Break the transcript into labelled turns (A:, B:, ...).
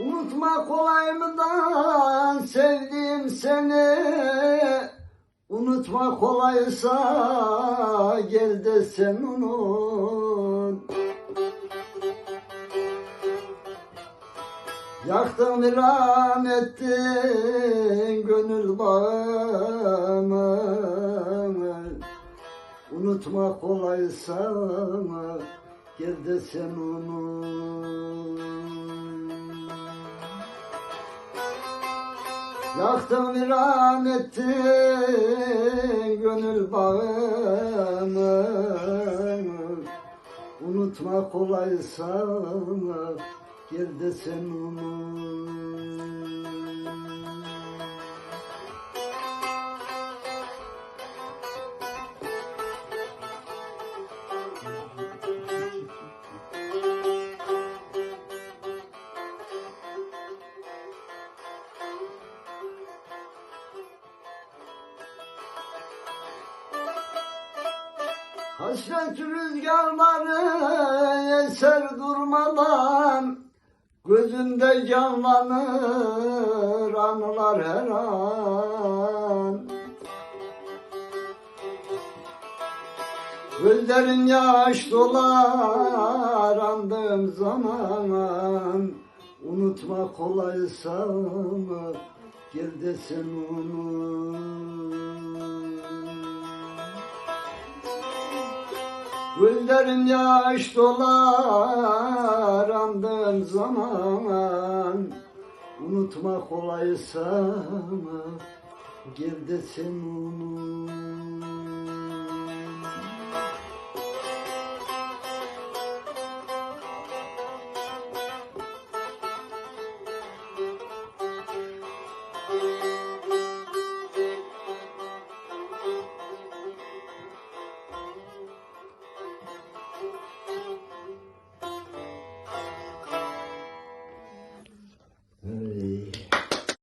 A: Unutma kolay mı da sevdim seni. Unutma kolaysa gel de unut. Yaktın viran ettin gönül bağımı. Unutma kolaysa gel de sen unut Yaktın viran ettin gönül bağımı. Unutma kolaysa gel de Hasret rüzgarları eser durmadan Gözümde canlanır anılar her an. Gözlerin yaş dolar andığım zaman. Unutma kolaysa gel de sen unut Gözlerin yaş dolar zaman Unutma kolaysa Gel de